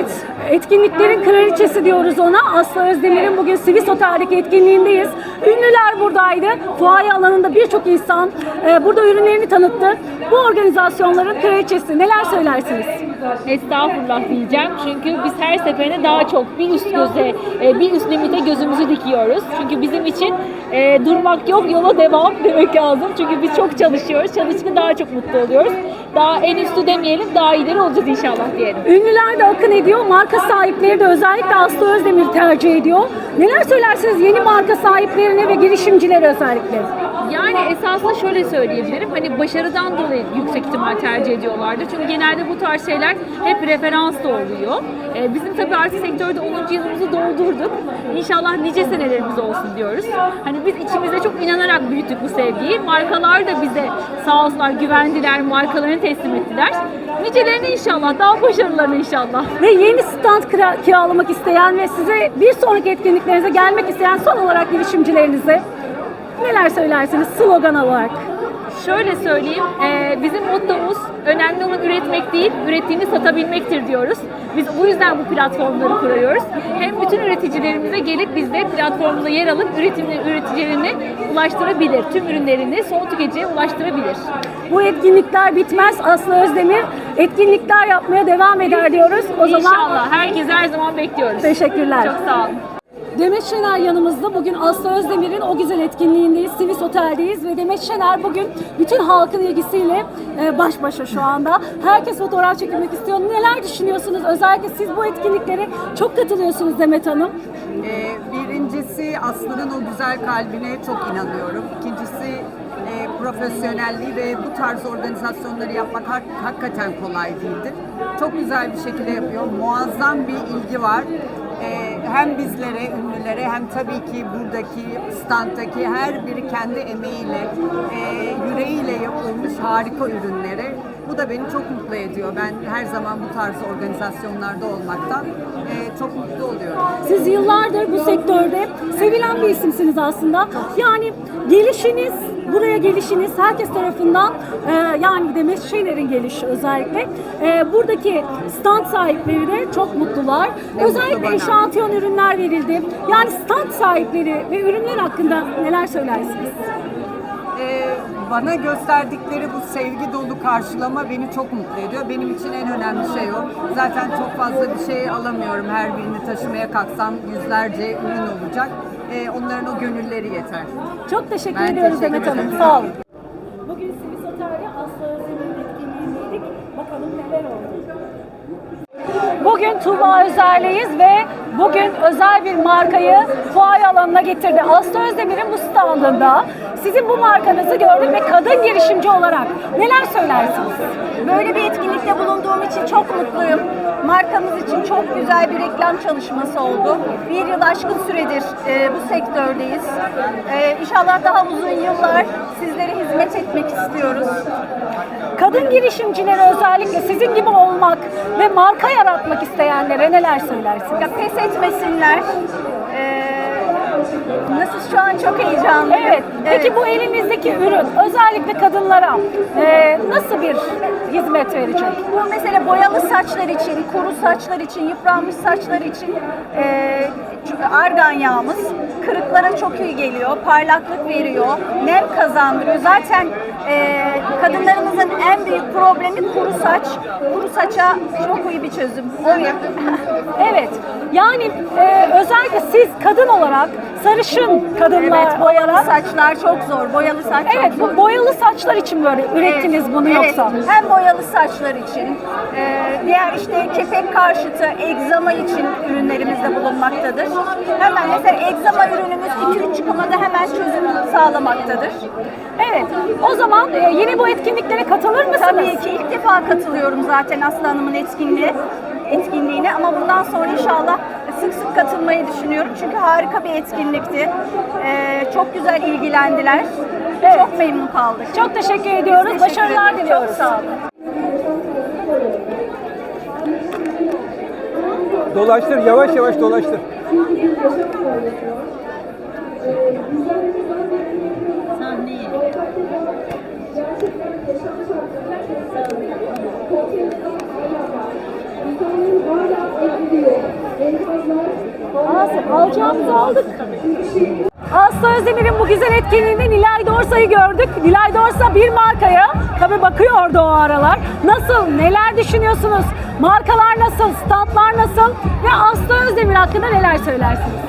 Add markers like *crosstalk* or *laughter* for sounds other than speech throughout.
Evet, etkinliklerin kraliçesi diyoruz ona. Aslı Özdemir'in bugün Sivis Otel'deki etkinliğindeyiz. Ünlüler buradaydı. Fuaye alanında birçok insan e, burada ürünlerini tanıttı. Bu organizasyonların kraliçesi. Neler söylersiniz? Estağfurullah diyeceğim. Çünkü biz her seferinde daha çok bir üst göze, e, bir üst limite gözümüzü dikiyoruz. Çünkü bizim için e, durmak yok, yola devam demek lazım. Çünkü biz çok çalışıyoruz. Çalışınca daha çok mutlu oluyoruz. Daha en üstü demeyelim, daha ileri olacağız inşallah diyelim. Ünlüler de akın ediyor. Marka sahipleri de özellikle Aslı Özdemir tercih ediyor. Neler söylersiniz yeni marka sahiplerine ve girişimcilere özellikle? Yani esasında şöyle söyleyebilirim. Hani başarıdan dolayı yüksek ihtimal tercih ediyorlardır. Çünkü genelde bu tarz şeyler hep referans da oluyor. Ee, bizim tabii artık sektörde 10. yılımızı doldurduk. İnşallah nice senelerimiz olsun diyoruz. Hani biz içimize çok inanarak büyüttük bu sevgiyi. Markalar da bize sağ olsunlar güvendiler, markalarını teslim ettiler. Nicelerini inşallah, daha başarılarını inşallah. Ve yeni stand kira- kiralamak isteyen ve size bir sonraki etkinliklerinize gelmek isteyen son olarak girişimcilerinize neler söylersiniz slogan olarak? Şöyle söyleyeyim, e, bizim mottomuz önemli olan üretmek değil, ürettiğini satabilmektir diyoruz. Biz bu yüzden bu platformları kuruyoruz. Hem bütün üreticilerimize gelip bizde platformumuza yer alıp üretimini, üreticilerini ulaştırabilir. Tüm ürünlerini son tüketiciye ulaştırabilir. Bu etkinlikler bitmez. Aslı Özdemir etkinlikler yapmaya devam eder diyoruz. O zaman İnşallah. Herkese her zaman bekliyoruz. teşekkürler. Çok sağ olun. Demet Şener yanımızda. Bugün Aslı Özdemir'in o güzel etkinliğindeyiz. Sivis Otel'deyiz ve Demet Şener bugün bütün halkın ilgisiyle e, baş başa şu anda. Herkes fotoğraf çekilmek istiyor. Neler düşünüyorsunuz? Özellikle siz bu etkinliklere çok katılıyorsunuz Demet Hanım. Ee, birincisi Aslı'nın o güzel kalbine çok inanıyorum. İkincisi e, profesyonelliği ve bu tarz organizasyonları yapmak hak- hakikaten kolay değildir. Çok güzel bir şekilde yapıyor. Muazzam bir ilgi var. Ee, hem bizlere, ünlülere hem tabii ki buradaki standtaki her biri kendi emeğiyle, e, yüreğiyle yapılmış harika ürünlere. Bu da beni çok mutlu ediyor. Ben her zaman bu tarz organizasyonlarda olmaktan e, çok mutlu oluyorum. Siz yıllardır bu sektörde sevilen bir isimsiniz aslında. Yani gelişiniz, buraya gelişiniz herkes tarafından e, yani Demet Şener'in gelişi özellikle e, buradaki stand sahipleri de çok mutlular. Özellikle eşantiyon ürünler verildi. Yani stand sahipleri ve ürünler hakkında neler söylersiniz? Ee, bana gösterdikleri bu sevgi dolu karşılama beni çok mutlu ediyor. Benim için en önemli şey o. Zaten çok fazla bir şey alamıyorum. Her birini taşımaya kalksam yüzlerce ürün olacak. Ee, onların o gönülleri yeter. Çok teşekkür Ben ediyoruz teşekkür Demet Hanım. Sağ olun. Bugün Sivis Otel'de Aslı Özdemir'in etkinliğindeydik. Bakalım neler oldu. Bugün Tuğba Özer'leyiz ve bugün özel bir markayı fuaye alanına getirdi. Aslı Özdemir'in bu standında sizin bu markanızı gördük ve kadın girişimci olarak neler söylersiniz? Böyle bir etkinlikte bulunduğum için çok mutluyum. Markamız için çok güzel bir reklam çalışması oldu. Bir yıl aşkın süredir e, bu sektördeyiz. E, inşallah daha uzun yıllar sizlere hizmet etmek istiyoruz. Kadın girişimcilere özellikle sizin gibi olmak ve marka yaratmak isteyenlere neler söylersiniz? Ya pes etmesinler. Nasıl şu an çok heyecanlıyım. Evet. Peki bu elinizdeki ürün özellikle kadınlara e, nasıl bir hizmet verecek? Bu mesela boyalı saçlar için, kuru saçlar için, yıpranmış saçlar için e, argan yağımız kırıklara çok iyi geliyor, parlaklık veriyor, nem kazandırıyor. Zaten e, kadınlarımızın en büyük problemi kuru saç. Kuru saça çok iyi bir çözüm. Evet. Yani e, özellikle siz kadın olarak sarışın kadınlar Evet, boyalı saçlar çok zor. Boyalı saç çok Evet, zor. bu boyalı saçlar için böyle ürettiniz Evet, bunu evet. yoksa? Hem boyalı saçlar için, e, diğer işte kepek karşıtı, egzama için ürünlerimizde bulunmaktadır. Hemen mesela egzama ürünümüz 2-3 çıkımada hemen çözüm sağlamaktadır. Evet. O zaman e, yine bu etkinliklere katılır mısınız? Tabii ki ilk defa katılıyorum zaten Aslı Hanım'ın etkinliği etkinliğine ama bundan sonra inşallah sık sık katılmayı düşünüyorum. Çünkü harika bir etkinlikti. E, çok güzel ilgilendiler. Çok memnun kaldık. Çok teşekkür ediyoruz. Teşekkür Başarılar ederim. diliyoruz. Çok sağ olun. Dolaştır, yavaş yavaş dolaştır. Alacağımızı aldık. Aslı Özdemir'in bu güzel etkinliğinde Nilay Dorsa'yı gördük. Nilay Dorsa bir markaya, tabi bakıyordu o aralar. Nasıl, neler düşünüyorsunuz? Markalar nasıl, standlar nasıl? Ve Aslı Özdemir hakkında neler söylersiniz?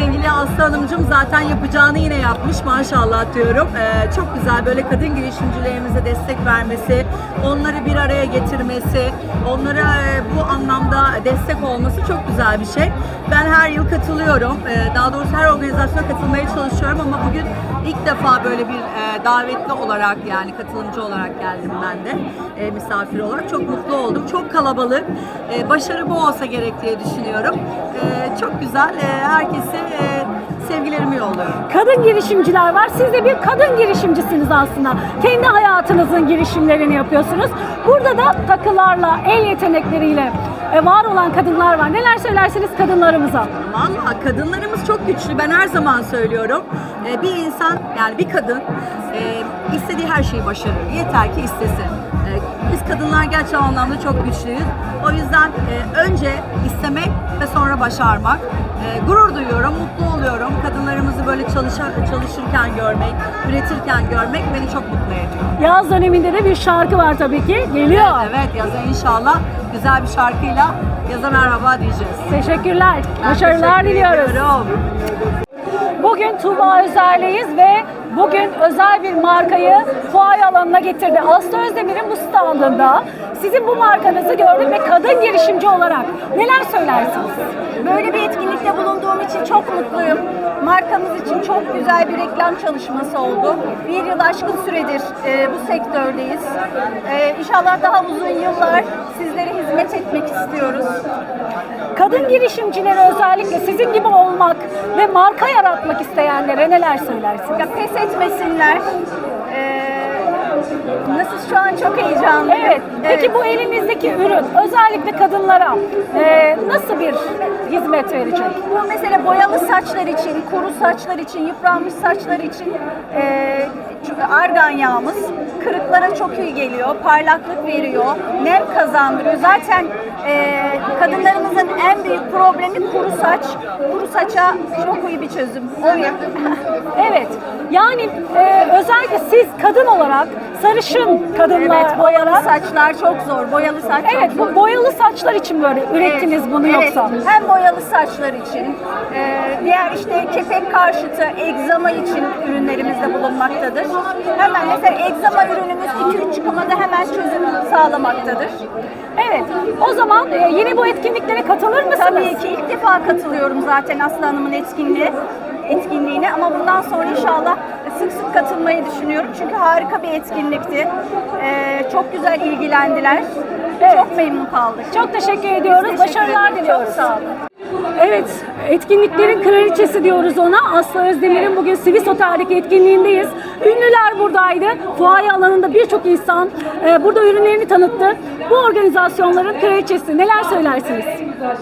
Sevgili Aslı Hanımcığım zaten yapacağını yine yapmış maşallah diyorum. Ee, çok güzel böyle kadın girişimcilerimize destek vermesi, onları bir araya getirmesi, onlara e, bu anlamda destek olması çok güzel bir şey. Ben her yıl katılıyorum. Ee, daha doğrusu her organizasyona katılmaya çalışıyorum ama bugün ilk defa böyle bir e, davetli olarak yani katılımcı olarak geldim ben de e, misafir olarak. Çok mutlu oldum. Çok kalabalık. E, başarı bu olsa gerek diye düşünüyorum. E, çok güzel. E, herkese e, sevgilerimi yolluyorum. Kadın girişimciler var. Siz de bir kadın girişimcisiniz aslında. Kendi hayatınızın girişimlerini yapıyorsunuz. Burada da takılarla, el yetenekleriyle e, var olan kadınlar var. Neler söylersiniz kadınlarımıza? Valla kadınlarımız çok güçlü. Ben her zaman söylüyorum. Ee, bir insan yani bir kadın e, istediği her şeyi başarır. Yeter ki istesin. Ee, biz kadınlar gerçekten o anlamda çok güçlüyüz. O yüzden e, önce istemek ve sonra başarmak. E, gurur duyuyorum, mutlu oluyorum. Kadınlarımızı böyle çalışa, çalışırken görmek, üretirken görmek beni çok mutlu ediyor. Yaz döneminde de bir şarkı var tabii ki. Geliyor. Evet yaza inşallah güzel bir şarkıyla yaza merhaba diyeceğiz. Teşekkürler. Ben Başarılar teşekkür diliyoruz. ediyorum. Bugün Tuğba Özer'leyiz ve bugün özel bir markayı fuay alanına getirdi. Aslı Özdemir'in bu standında sizin bu markanızı gördük ve kadın girişimci olarak neler söylersiniz? Böyle bir etkinlikte bulunduğum için çok mutluyum. Markamız için çok güzel bir reklam çalışması oldu. Bir yıl aşkın süredir e, bu sektördeyiz. E, inşallah daha uzun yıllar sizlere hizmet etmek istiyoruz. Kadın girişimcilere özellikle sizin gibi olmak ve marka yaratmak isteyenlere neler söylersiniz? Ya pes etmesinler. Nasıl şu an çok heyecanlıyım. Evet. Peki bu elinizdeki ürün özellikle kadınlara e, nasıl bir hizmet verecek? Bu mesela boyalı saçlar için, kuru saçlar için, yıpranmış saçlar için e, argan yağımız kırıklara çok iyi geliyor, parlaklık veriyor, nem kazandırıyor. Zaten e, kadınlarımızın en büyük problemi kuru saç. Kuru saça çok iyi bir çözüm. Öyle. *laughs* Evet. Yani e, özellikle siz kadın olarak sarışın kadınlar evet, boyalı olarak saçlar çok zor. Boyalı saç çok Evet, zor. bu boyalı saçlar için böyle ürettiniz bunu evet. yoksa? Hem boyalı saçlar için, e, diğer işte kepek karşıtı egzama için ürünlerimizde bulunmaktadır. Hemen mesela egzama ürünümüz 2-3 çıkımada hemen çözüm sağlamaktadır. Evet. O zaman e, yine bu etkinliklere katılır mısınız? Tabii ki ilk defa katılıyorum zaten Aslı Hanım'ın etkinliği etkinliğine ama bundan sonra inşallah sık sık katılmayı düşünüyorum. Çünkü harika bir etkinlikti. E, çok güzel ilgilendiler. Çok memnun kaldık. Çok teşekkür ediyoruz. Teşekkür Başarılar diliyoruz. Çok sağ olun. Evet, etkinliklerin kraliçesi diyoruz ona. Aslı Özdemir'in bugün Swiss Otel'deki etkinliğindeyiz. Ünlüler buradaydı. Fuaye alanında birçok insan e, burada ürünlerini tanıttı. Bu organizasyonların kraliçesi. Neler söylersiniz?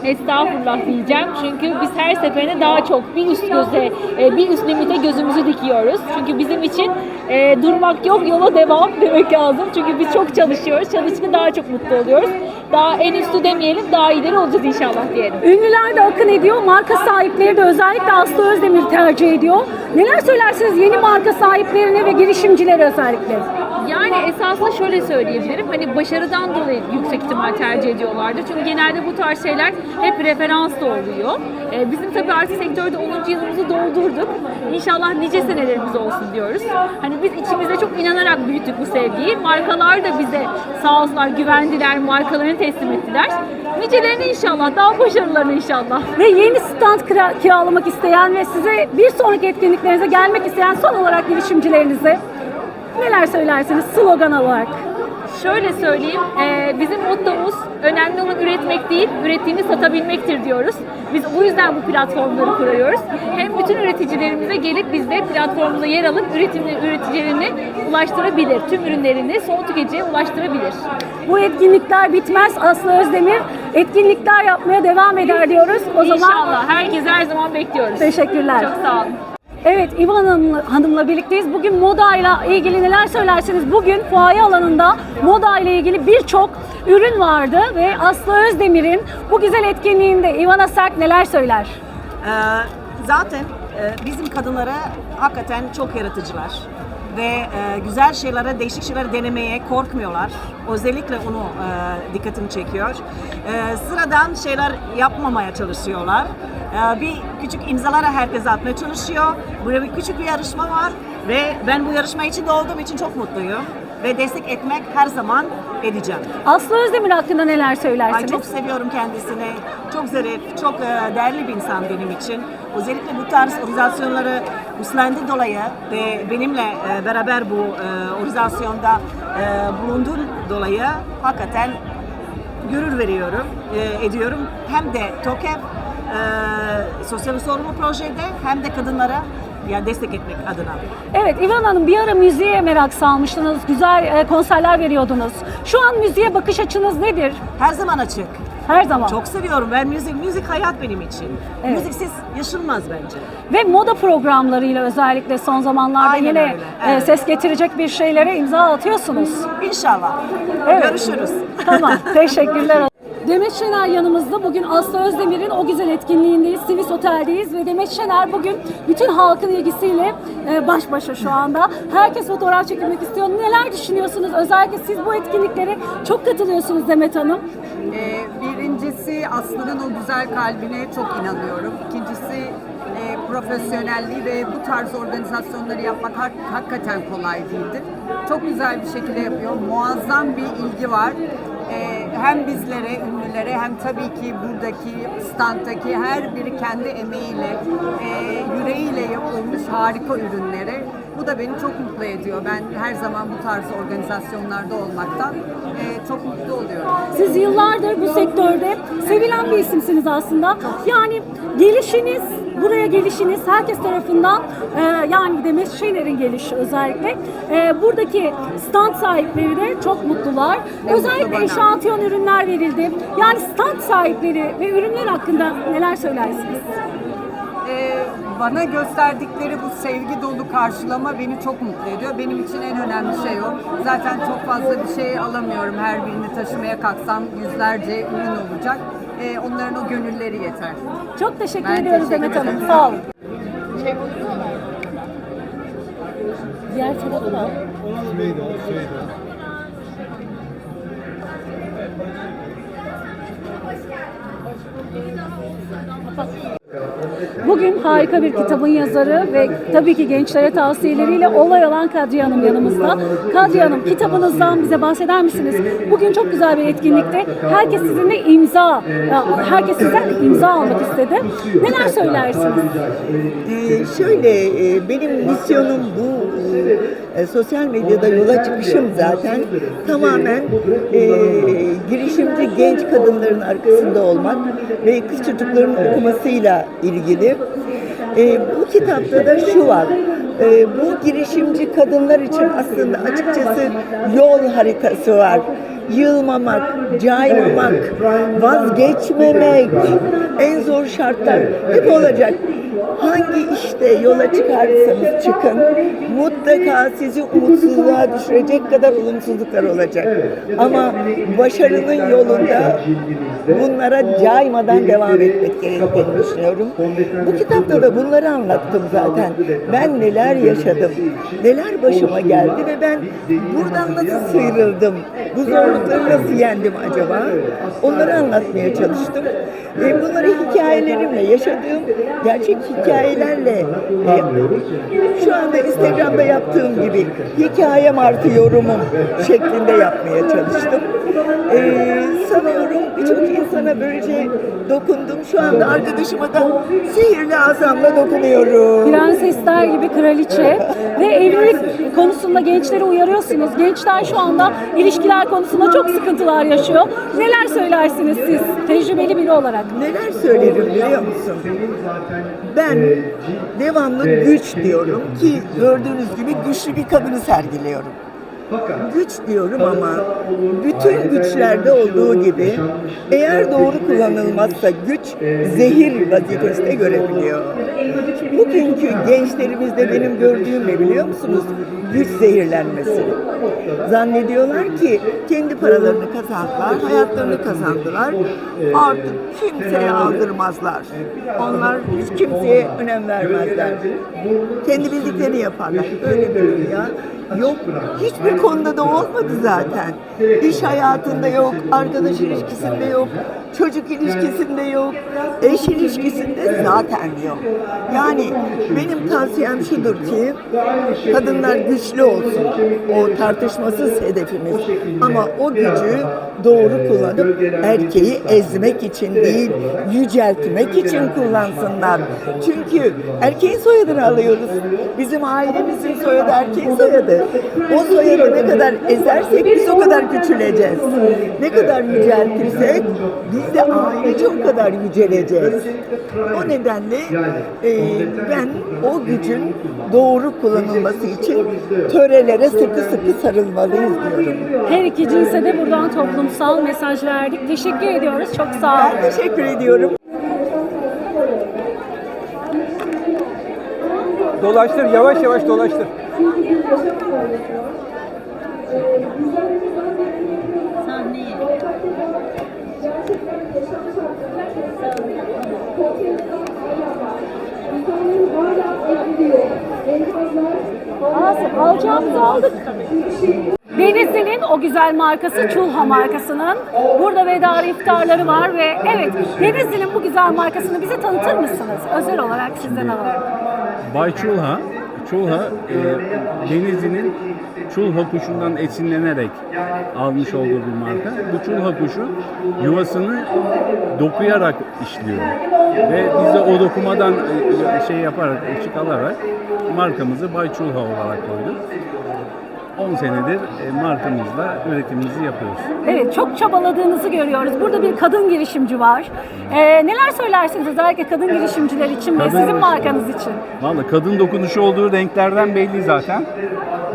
Estağfurullah diyeceğim. Çünkü biz her seferinde daha çok bir üst göze, e, bir üst limite gözümüzü dikiyoruz. Çünkü bizim için e, durmak yok, yola devam demek lazım. Çünkü biz çok çalışıyoruz. Çalışınca daha çok mutlu oluyoruz. Daha en üstü demeyelim, daha ileri olacağız inşallah diyelim. Ünlüler de akın ediyor. Marka sahipleri de özellikle Aslı Özdemir tercih ediyor. Neler söylersiniz yeni marka sahiplerine ve girişimcilere özellikle? Yani esasında şöyle söyleyebilirim. Hani başarıdan dolayı yüksek ihtimal tercih ediyorlardı. Çünkü genelde bu tarz şeyler hep referans da oluyor. Ee, bizim tabii artık sektörde 10. yılımızı doldurduk. İnşallah nice senelerimiz olsun diyoruz. Hani biz içimizde çok inanarak büyüttük bu sevgiyi. Markalar da bize sağ olsunlar güvendiler, markalarını teslim ettiler. Nicelerini inşallah, daha başarılarını inşallah. Ve yeni stand kira- kiralamak isteyen ve size bir sonraki etkinliklerinize gelmek isteyen son olarak girişimcilerinize neler söylersiniz slogan olarak? Şöyle söyleyeyim, e, bizim mottomuz önemli olan üretmek değil, ürettiğini satabilmektir diyoruz. Biz bu yüzden bu platformları kuruyoruz. Hem bütün üreticilerimize gelip bizde platformumuza yer alıp üretimini, üreticilerini ulaştırabilir. Tüm ürünlerini son tüketiciye ulaştırabilir. Bu etkinlikler bitmez. Aslı Özdemir etkinlikler yapmaya devam eder diyoruz. O zaman İnşallah. Herkese her zaman bekliyoruz. teşekkürler. Çok sağ olun. Evet İvan Hanım'la, Hanım'la birlikteyiz. Bugün modayla ilgili neler söylersiniz? Bugün fuaye alanında moda ile ilgili birçok ürün vardı ve Aslı Özdemir'in bu güzel etkinliğinde Ivana Sert neler söyler? Ee, zaten e, bizim kadınlara hakikaten çok yaratıcılar ve e, güzel şeylere, değişik şeyler denemeye korkmuyorlar. Özellikle onu e, dikkatimi çekiyor. E, sıradan şeyler yapmamaya çalışıyorlar. E, bir küçük imzalara herkes atmaya çalışıyor. Burada bir küçük bir yarışma var ve ben bu yarışma içinde olduğum için çok mutluyum ve destek etmek her zaman edeceğim. Aslı Özdemir hakkında neler Ay söylersiniz? çok seviyorum kendisini. Çok zarif, çok e, değerli bir insan benim için. Özellikle bu tarz organizasyonları üstlendi dolayı ve benimle e, beraber bu e, organizasyonda e, bulunduğun dolayı hakikaten gurur veriyorum, ediyorum. Hem de TOKEV e, sosyal sorumlu projede hem de kadınlara yani destek etmek adına. Evet İvan Hanım bir ara müziğe merak salmıştınız. Güzel e, konserler veriyordunuz. Şu an müziğe bakış açınız nedir? Her zaman açık. Her zaman. Çok seviyorum. Ben müzik, müzik hayat benim için. Evet. Müziksiz yaşanmaz bence. Ve moda programlarıyla özellikle son zamanlarda Aynen yine öyle, e, evet. ses getirecek bir şeylere imza atıyorsunuz. İnşallah. Evet. Görüşürüz. Tamam, *laughs* teşekkürler. Demet Şener yanımızda. Bugün Aslı Özdemir'in o güzel etkinliğindeyiz. Sivis Otel'deyiz ve Demet Şener bugün bütün halkın ilgisiyle e, baş başa şu anda. Herkes fotoğraf çekilmek istiyor. Neler düşünüyorsunuz? Özellikle siz bu etkinliklere çok katılıyorsunuz Demet Hanım. Ee, birincisi Aslı'nın o güzel kalbine çok inanıyorum. İkincisi e, profesyonelliği ve bu tarz organizasyonları yapmak hak- hakikaten kolay değildir. Çok güzel bir şekilde yapıyor. Muazzam bir ilgi var. Hem bizlere, ünlülere hem tabii ki buradaki standdaki her biri kendi emeğiyle, e, yüreğiyle yapılmış harika ürünlere. Bu da beni çok mutlu ediyor. Ben her zaman bu tarz organizasyonlarda olmaktan e, çok mutlu oluyorum. Siz yıllardır bu sektörde sevilen bir isimsiniz aslında. Yani gelişiniz, buraya gelişiniz herkes tarafından e, yani Demet Şener'in gelişi özellikle e, buradaki stand sahipleri de çok mutlular. Özellikle eşantiyon ürünler verildi. Yani stand sahipleri ve ürünler hakkında neler söylersiniz? Ee, bana gösterdikleri bu sevgi dolu karşılama beni çok mutlu ediyor. Benim için en önemli şey o. Zaten çok fazla bir şey alamıyorum. Her birini taşımaya kalksam yüzlerce ürün olacak. Ee, onların o gönülleri yeter. Çok teşekkür Ben ediyoruz teşekkür Demet Hanım. ederim. Sağ olun. Diğer tarafı da. Bugün harika bir kitabın yazarı ve tabii ki gençlere tavsiyeleriyle olay olan Kadriye Hanım yanımızda. Kadriye Hanım kitabınızdan bize bahseder misiniz? Bugün çok güzel bir etkinlikte. Herkes sizinle imza, herkes sizden imza almak istedi. Neler söylersiniz? Ee, şöyle e, benim misyonum bu e, sosyal medyada yola çıkışım zaten tamamen e, girişimci genç kadınların arkasında olmak ve kız çocukların okumasıyla ilgili. E, bu kitapta da şu var. E, bu girişimci kadınlar için aslında açıkçası yol haritası var. Yılmamak, caymamak, vazgeçmemek, en zor şartlar hep olacak. Hangi işte yola çıkarsanız çıkın, mutlaka sizi umutsuzluğa düşürecek kadar olumsuzluklar olacak. Ama başarının yolunda bunlara caymadan devam etmek gerektiğini düşünüyorum. Bu kitapta da bunları anlattım zaten. Ben neler yaşadım, neler başıma geldi ve ben buradan nasıl sıyrıldım, bu zorlukları nasıl yendim acaba? Onları anlatmaya çalıştım. E, bunları hikayelerimle, yaşadığım gerçek hikayelerle e, şu anda Instagram'da yaptığım gibi hikayem artı yorumum şeklinde yapmaya çalıştım. E, sanıyorum birçok insana böylece dokundum. Şu anda arkadaşıma da sihirli azamla dokunuyorum. Prensesler gibi kraliçe ve evlilik konusunda gençleri uyarıyorsunuz. Gençler şu anda ilişkiler konusunda çok sıkıntılar yaşıyor. Neler söylersiniz siz tecrübeli biri olarak? Neler söylerim biliyor musun? Ben devamlı güç diyorum ki gördüğünüz gibi güçlü bir kadını sergiliyorum. Güç diyorum ama bütün güçlerde olduğu gibi eğer doğru kullanılmazsa güç zehir vazifesinde görebiliyor. Bugünkü gençlerimizde benim gördüğüm ne biliyor musunuz? Güç zehirlenmesi. Zannediyorlar ki kendi paralarını kazandılar, hayatlarını kazandılar. Artık kimseye aldırmazlar. Onlar hiç kimseye önem vermezler. Kendi bildiklerini yaparlar. Öyle bir dünya yok. Hiçbir konuda da olmadı zaten. İş hayatında yok, arkadaş ilişkisinde yok, çocuk ilişkisinde yok, eş ilişkisinde zaten yok. Yani benim tavsiyem şudur ki kadınlar güçlü olsun. O tartışmasız hedefimiz. Ama o gücü doğru kullanıp erkeği ezmek için değil, yüceltmek için kullansınlar. Çünkü erkeğin soyadını alıyoruz. Bizim ailemizin soyadı erkeğin soyadı. O soyadı ne kadar ezersek biz o kadar küçüleceğiz. Ne kadar yüceltirsek biz de ailece o kadar yüceleceğiz. O nedenle e, ben o gücün doğru kullanılması için törelere sıkı sıkı sarılmalıyız diyorum. Her iki cinse de buradan toplumsal mesaj verdik. Teşekkür ediyoruz. Çok sağ olun. Ben teşekkür ediyorum. Dolaştır, yavaş yavaş dolaştır. Asım alacağımızı aldık. Denizli'nin o güzel markası Çulha markasının burada veda iftarları var ve evet Denizli'nin bu güzel markasını bize tanıtır mısınız? Özel olarak sizden alalım. Bay Çulha, Çulha e, Denizli'nin Çulha kuşundan esinlenerek almış olduğu bir marka. Bu Çulha kuşu yuvasını dokuyarak işliyor. Ve biz de o dokumadan e, şey yaparak, ışık alarak markamızı Bay Çulha olarak koyduk. 10 senedir e, markamızla üretimimizi yapıyoruz. Evet çok çabaladığınızı görüyoruz. Burada bir kadın girişimci var. Ee, neler söylersiniz özellikle kadın girişimciler için ve Kadın- sizin markanız için? Valla kadın dokunuşu olduğu renklerden belli zaten.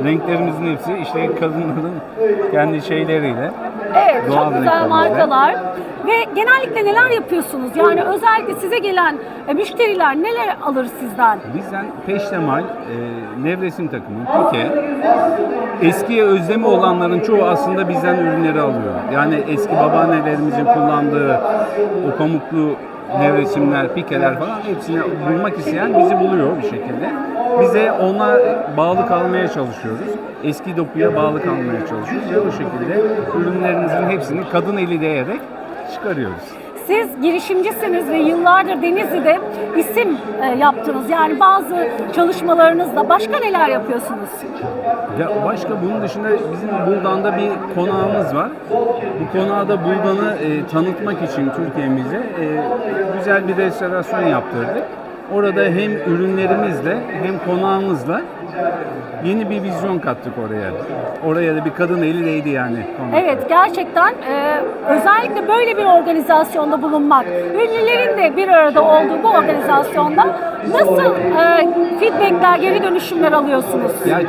Renklerimizin hepsi işte kadınların kendi şeyleriyle. Evet, Doğal çok güzel markalar. Ve genellikle neler yapıyorsunuz? Yani özellikle size gelen e, müşteriler neler alır sizden? Bizden peştemal, e, nevresim takımı, pike, eskiye özlemi olanların çoğu aslında bizden ürünleri alıyor. Yani eski babaannelerimizin kullandığı o pamuklu nevresimler, pikeler falan hepsini bulmak isteyen bizi buluyor bir şekilde. Bize ona bağlı kalmaya çalışıyoruz. Eski dokuya bağlı kalmaya çalışıyoruz ve o şekilde ürünlerimizin hepsini kadın eli değerek çıkarıyoruz. Siz girişimcisiniz ve yıllardır Denizli'de isim e, yaptınız. Yani bazı çalışmalarınızla başka neler yapıyorsunuz? Ya başka bunun dışında bizim Buldan'da bir konağımız var. Bu konağı da Buldan'ı e, tanıtmak için Türkiye'mize e, güzel bir restorasyon yaptırdık. Orada hem ürünlerimizle hem konağımızla yeni bir vizyon kattık oraya. Oraya da bir kadın eli değdi yani. konakta. Evet gerçekten e, özellikle böyle bir organizasyonda bulunmak, ünlülerin de bir arada olduğu bu organizasyonda nasıl e, feedbackler, geri dönüşümler alıyorsunuz? Ya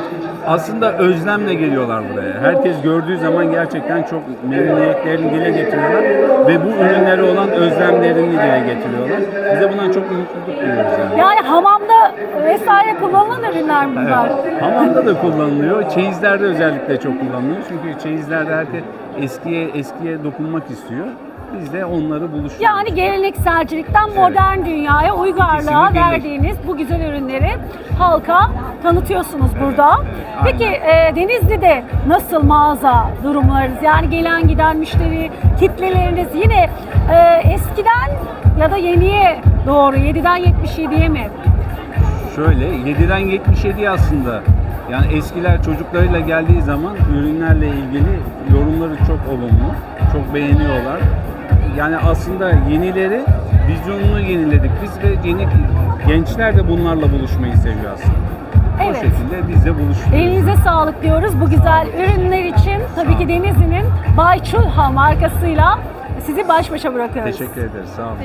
aslında özlemle geliyorlar buraya. Herkes gördüğü zaman gerçekten çok memnuniyetlerini dile getiriyorlar ve bu ürünlere olan özlemlerini dile getiriyorlar. Bize bundan çok mutluluk duyuyoruz yani. Yani hamamda vesaire kullanılan ürünler bunlar. Evet. Hamamda da kullanılıyor. Çeyizlerde özellikle çok kullanılıyor. Çünkü çeyizlerde herkes eskiye eskiye dokunmak istiyor. Biz de onları buluşturuyoruz. Yani gelenekselcilikten modern dünyaya uygarlığa İkisini birleş- verdiğiniz bu güzel ürünleri halka tanıtıyorsunuz burada. Peki e, Denizli'de nasıl mağaza durumlarınız? Yani gelen giden müşteri kitleleriniz yine e, eskiden ya da yeniye doğru 7'den 77'ye mi? Şöyle 7'den 77'ye aslında yani eskiler çocuklarıyla geldiği zaman ürünlerle ilgili yorumları çok olumlu. Çok beğeniyorlar. Yani aslında yenileri vizyonunu yeniledik biz ve yeni gençler de bunlarla buluşmayı seviyor aslında. O Evet. şekilde biz de buluşuyoruz. Elinize sağlık diyoruz bu güzel ürünler için. Tabii ki Denizli'nin Bay Çulha markasıyla sizi baş başa bırakıyoruz. Teşekkür ederiz. Sağ olun.